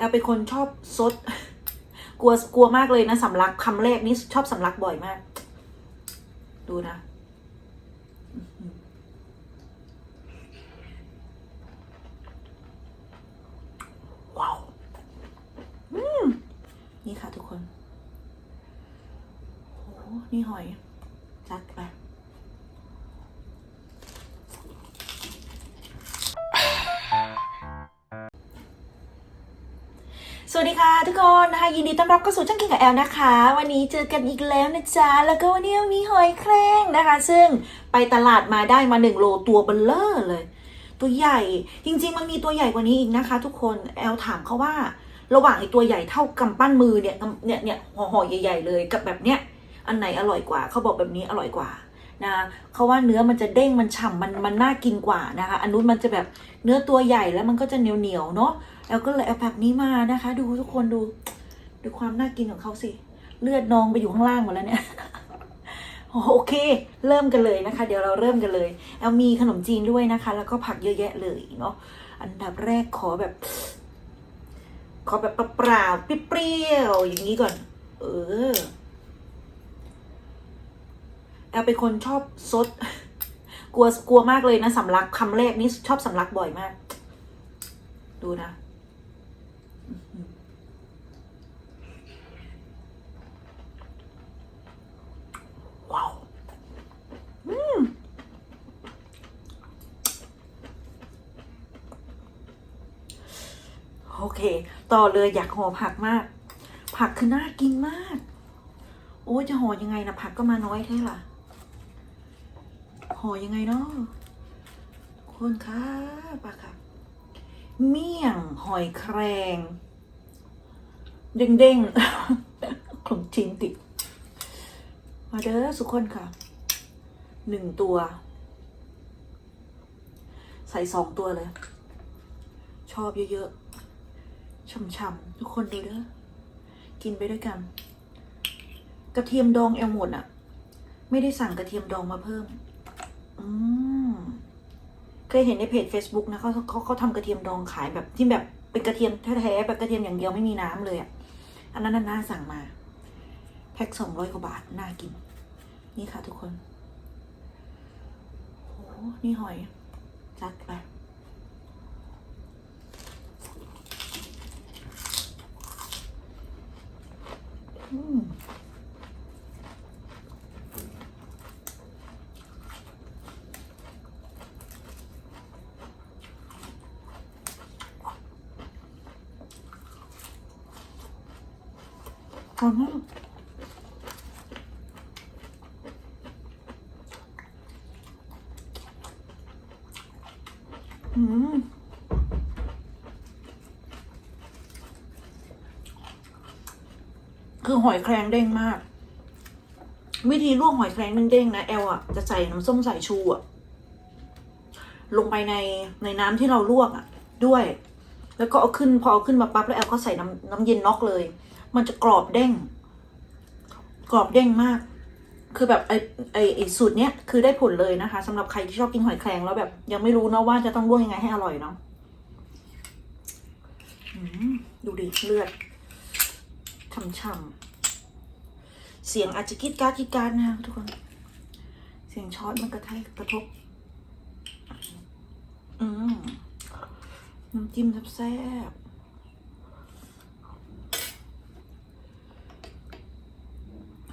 แอลเป็นคนชอบซด กลัวกลัวมากเลยนะสำลักคำแรกนี่ชอบสำลักบ่อยมาก ดูนะ วัสดีค่ะทุกคนนะคะยินดีต้อนรับเข้าสู่ช่างกินกับแอลนะคะ วันนี้เจอกันอีกแล้วนะจ๊ะแล้วก็วันนี้มีหอยแครงนะคะ ซึ่งไปตลาดมาได้มาหนึ่งโลตัวเบลเลอร์เลย ตัวใหญ่จริง ๆ มันมีตัวใหญ่กว่านี้อีกนะคะ ทุกคนแอลถามเขาว่า ระหว่างไอ้ตัวใหญ่เท่ากำปั้นมือเนี่ยเนี่ยเนี่ยห่อห่อใหญ่ ๆ เลยกับแบบเนี้ยอันไหนอร่อยกว่าเขาบอกแบบนี้อร่อยกว่านะเขาว่าเนื้อมันจะเด้งมันฉ่ำมันมันน่ากินกว่านะคะ อันนู้นมันจะแบบเนื้อตัวใหญ่แล้วมันก็จะเหนียวเหนียวเนาะ แอลก็เลยเอาแบบนี้มานะคะ ดูทุกคนดู ดูความน่ากินของเขาสิ เลือดนองไปอยู่ข้างล่างหมดแล้วเนี่ยโอเค เริ่มกันเลยนะคะ เดี๋ยวเราเริ่มกันเลยแอลมีขนมจีนด้วยนะคะ แล้วก็ผักเยอะแยะเลยเนาะอันดับแรกขอแบบ ขอแบบเปล่าๆเปรี้ยวๆอย่างนี้ก่อน เออแอลเป็นคนชอบซดกลัวกลัวมากเลยนะสำลักคำแรกนี่ชอบสำลักบ่อยมาก ดูนะอื้อหือว้าว อืม โอเค ต่อเลยอยากห่อผักมาก ผักคือน่ากินมาก โอ้จะห่อยังไงนะผักก็มาน้อยแท้ล่ะห่อยังไงเนาะคนคะปะค่ะเมี่ยงหอยแครงเด้งๆของจริงติดมาเด้อสุกคนค่ะ หนึ่งตัว ใส่สองตัวเลย ชอบเยอะๆ ช่ำๆทุกคนดูเด้อกินไปด้วยกัน กระเทียมดองแอลหมดอะไม่ได้สั่งกระเทียมดองมาเพิ่ม อืมเคยเห็นในเพจ Facebook นะเขาเขาเขาทำกระเทียมดองขายแบบที่แบบเป็นกระเทียมแท้ๆแบบกระเทียมอย่างเดียวไม่มีน้ำเลยอะ อันนั้นน่าสั่งมา แพ็คสองร้อยกว่าบาท น่ากิน นี่ค่ะทุกคนโอ้โหนี่หอย จัดไป อืม หอมมากอืมคือหอยแครงเด้งมาก วิธีลวกหอยแครงเด้งๆนะแอลอะจะใส่น้ำส้มสายชูอะลงไปในในน้ำที่เราลวกอะ ด้วย แล้วก็เอาขึ้นพอเอาขึ้นมาปั๊บแล้วแอลก็ใส่น้ำน้ำเย็นน็อกเลย มันจะกรอบเด้ง กรอบเด้งมาก คือแบบไอไอไอสูตรเนี้ยคือได้ผลเลยนะคะสำหรับใครที่ชอบกินหอยแครงแล้วแบบ ยังไม่รู้เนาะว่าจะต้องลวกยังไงให้อร่อยเนาะดูดิเลือดช่ำๆเสียงอาจจะคิดการดคิดการนะคะทุกคน เสียงช็อตมันกระแทกกระทบ อืมน้ำจิ้มแซ่บ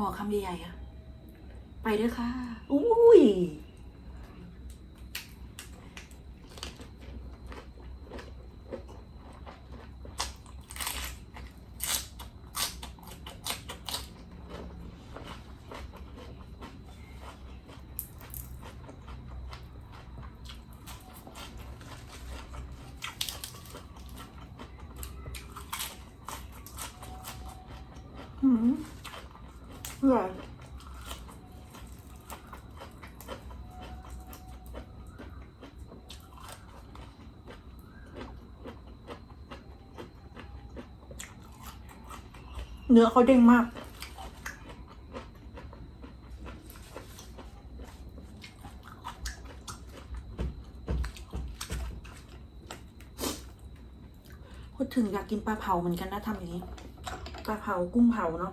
ห่อคำใหญ่ๆอะไปด้วยค่ะ อุ้ยอืม ร่อยเนื้อเขาเด้งมาก พูดถึงอยากกินปลาเผาเหมือนกันนะทำอย่างนี้ ปลาเผากุ้งเผาเนาะ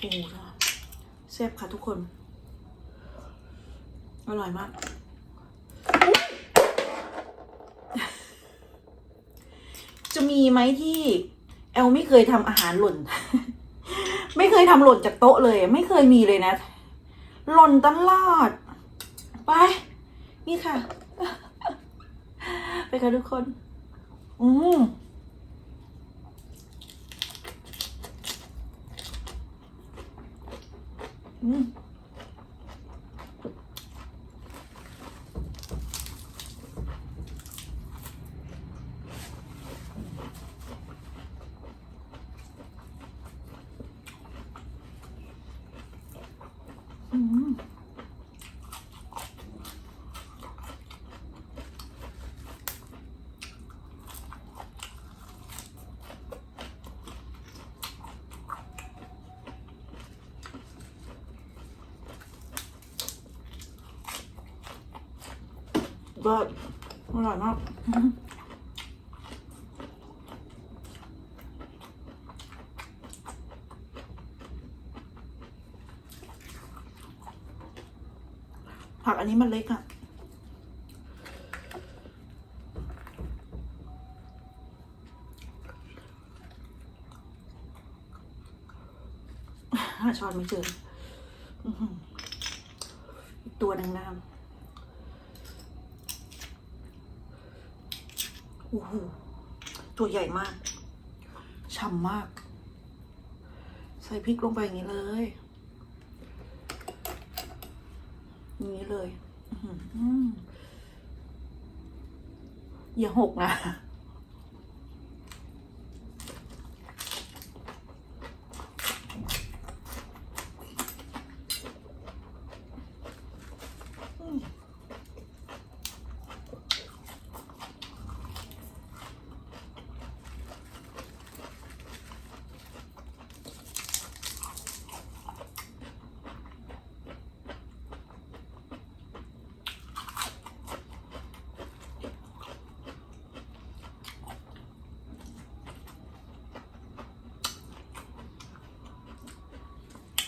โอ้โหแซ่บค่ะทุกคน อร่อยมาก จะมีไหมที่ แอลไม่เคยทำอาหารหล่น ไม่เคยทำหล่นจากโต๊ะเลย ไม่เคยมีเลยนะ หล่นตลอด ไป นี่ค่ะ ไปค่ะทุกคน อืม อืม อืมก็อร่อยมากผักอันนี้มันเล็กอะหาช้อนไม่เจอ ตัวหนึ่งนะคะ โอ้โหตัวใหญ่มากฉ่ำมาก ใส่พริกลงไปอย่างนี้เลยอย่างนี้เลยอื้อหืออย่าหกนะ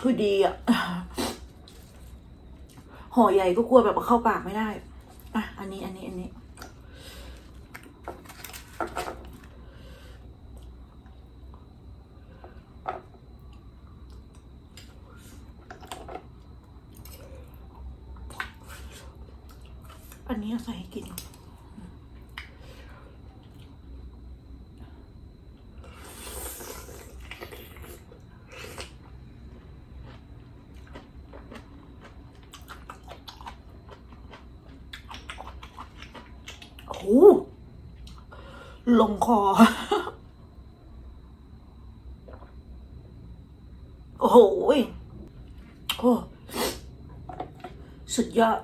คือดีอะห่อใหญ่ก็กลัวแบบเข้าปากไม่ได้ อะ อันนี้ อันนี้ อันนี้ อันนี้ใส่ให้กิน โอ้โห ลงคอ โอ้โหโอ้สุดยอด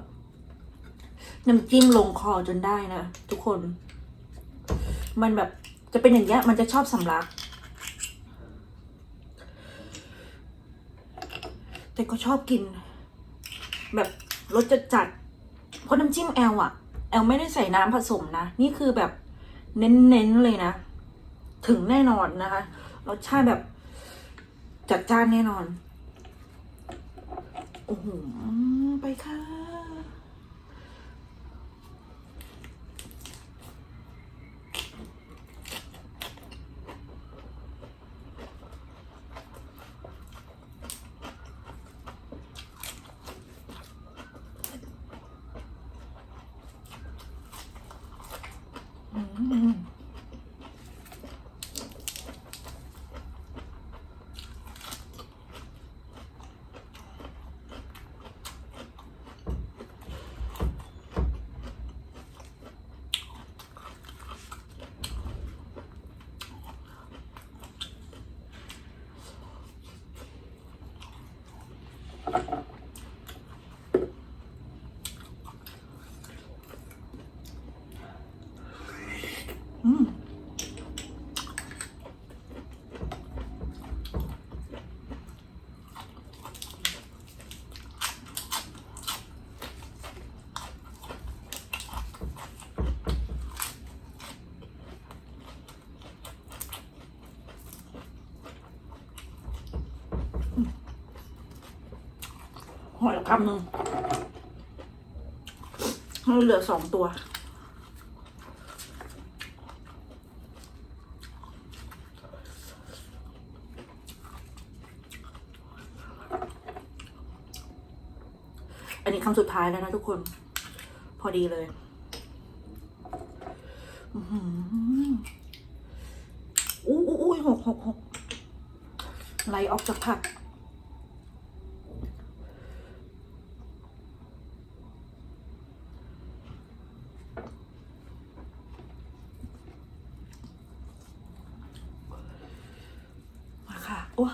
น้ำจิ้มลงคอจนได้นะทุกคน มันแบบจะเป็นอย่างเงี้ย มันจะชอบสำลัก แต่ก็ชอบกิน แบบรสจัดจัดๆเพราะน้ำจิ้มแอลอะแอลไม่ได้ใส่น้ำผสมนะ นี่คือแบบ เน้นๆเลยนะ ถึงแน่นอนนะคะ รสชาติแบบ จัดจ้านแน่นอน โอ้โห ไปค่ะ อืมอืม อ อย คำหนึ่งให้เหลือสองตัว อันนี้คำสุดท้ายแล้วนะทุกคน พอดีเลยอื้อหืออู้อู้อู้หกหกหกไหลออกจากผัก มาค่ะ ว้า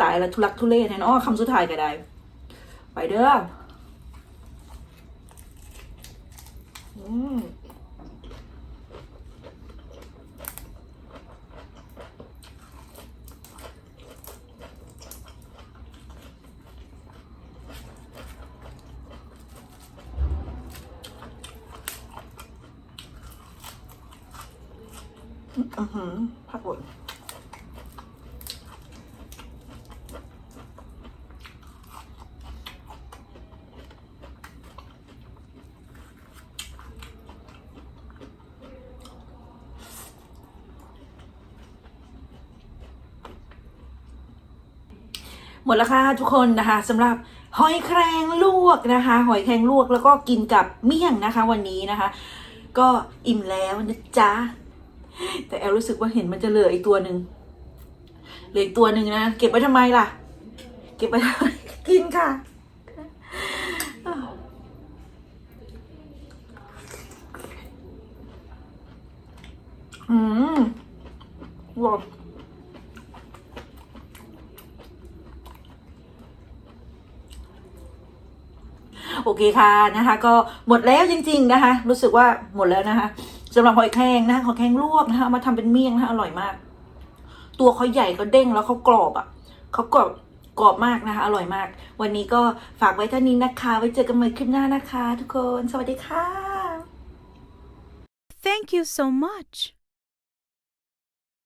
ตายล้วทุลักทุเลแน่นอนคำสุดท้ายก็ได้ ไปเด้ออืมอือหือผักบด หมดแล้วค่ะทุกคนนะคะสำหรับหอยแครงลวกนะคะ หอยแครงลวกแล้วก็กินกับเมี่ยงนะคะ วันนี้นะคะ ก็อิ่มแล้วนะจ๊ะแต่แอลรู้สึกว่าเห็นมันจะเหลืออีกตัวหนึ่งเหลืออีกตัวหนึ่งนะเก็บไว้ทำไมล่ะ เก็บไว้กินค่ะอืมว้าว โอเคค่ะนะคะ ก็หมดแล้วจริง ๆนะคะ รู้สึกว่าหมดแล้วนะคะสำหรับหอยแครงนะคะหอยแครงลวกนะคะมาทำเป็นเมี่ยงนะคะอร่อยมาก ตัวเขาใหญ่ก็เด้งแล้วเขากรอบอะเขากรอบกรอบมากนะคะ อร่อยมาก วันนี้ก็ฝากไว้เท่านี้นะคะ ไว้เจอกันใหม่คลิปหน้านะคะ ทุกคน สวัสดีค่ะ Thank you so much.